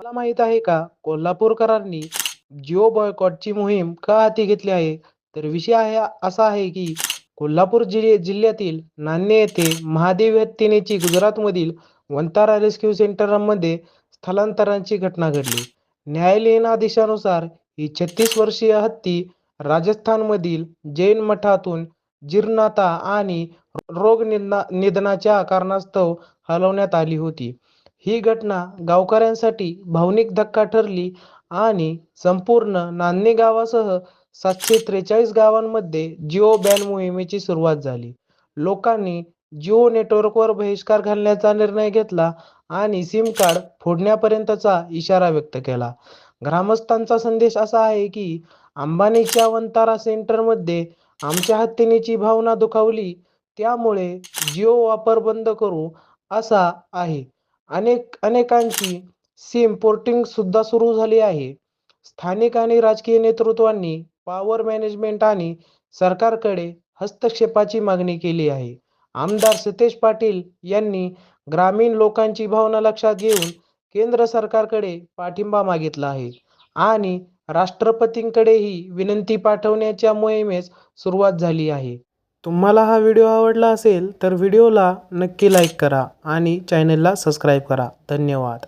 मला माहीत आहे का? कोल्हापूरकरांनी जिओ बॉयकॉटची मोहीम का हाती घेतली आहे? तर विषय आहे असा आहे की कोल्हापूर जिल्हे जिल्ह्यातील नान्हे येथे महादेव हत्तीनेची गुजरातमधील वंतारा रेस्क्यू सेंटरमध्ये स्थलांतरांची घटना घडली. न्यायालयीन आदेशानुसार ही छत्तीस वर्षीय हत्ती राजस्थानमधील जैन मठातून जीर्णता आणि रोग निधना निधनाच्या कारणास्तव हलवण्यात आली होती. ही घटना गावकऱ्यांसाठी भावनिक धक्का ठरली आणि संपूर्ण नांदणी गावासह सातशे त्रेचाळीस गावांमध्ये जिओ बॅन मोहिमेची सुरुवात झाली. लोकांनी जिओ नेटवर्कवर बहिष्कार घालण्याचा निर्णय घेतला आणि सिम कार्ड फोडण्यापर्यंतचा इशारा व्यक्त केला. ग्रामस्थांचा संदेश असा आहे की अंबानीच्या वंतारा सेंटरमध्ये आमच्या हत्तीनेची भावना दुखावली त्यामुळे जिओ वापर बंद करू असा आहे. अनेक अनेकांची सिम पोर्टिंग सुद्धा सुरू झाली आहे. स्थानिक आणि राजकीय नेतृत्वांनी पॉवर मॅनेजमेंट आणि सरकारकडे हस्तक्षेपाची मागणी केली आहे. आमदार सतेज पाटील यांनी ग्रामीण लोकांची भावना लक्षात घेऊन केंद्र सरकारकडे पाठिंबा मागितला आहे आणि राष्ट्रपतींकडेही विनंती पाठवण्याच्या मोहिमेस सुरुवात झाली आहे. तुम्हाला हा व्हिडिओ आवडला असेल तर व्हिडिओला नक्की लाईक करा आणि चॅनलला सबस्क्राईब करा. धन्यवाद.